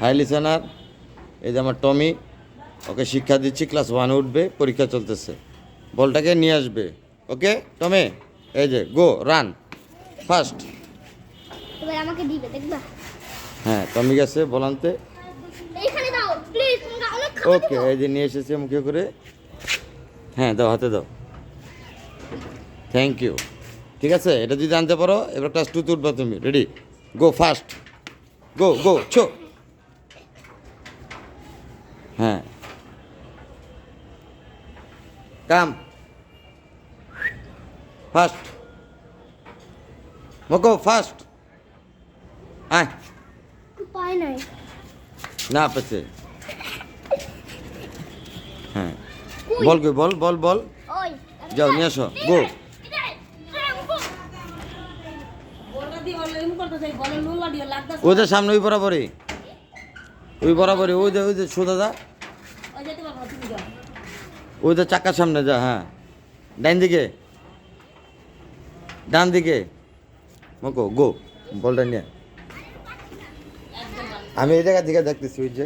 High listener এই যে আমার টমি ওকে শিক্ষা দিচ্ছি ক্লাস ওয়ান উঠবে পরীক্ষা চলতেছে। বলটাকে নিয়ে আসবে। ওকে টমে এই যে গো রান ফার্স্ট আমাকে দিবে দেখবা? হ্যাঁ টমি গেছে বলান্তে ওকে এই যে নিয়ে এসেছে মুখে করে। হ্যাঁ দাও হাতে দাও। থ্যাংক ইউ ঠিক আছে এটা যদি জানতে পারো এবার ক্লাস টুতে উঠবা তুমি। Ready go first go go ছো। হ্যাঁ কাম ফাস্ট মকো ফাস্ট আয় পায় নাই না পেছে হ্যাঁ বল কই বল বল বল যাও নিয়ে আসো গো যে সামনে ওই বরাবরই ওই বরাবরই, ওই যে ওই যে সোজা যা ওই যে চাকার সামনে যা হ্যাঁ। ডান দিকে। ডান দিকে। মকো, গো, বলটা নিয়ে। আমি এই জায়গা দিকে দেখতেছি, ওই যে।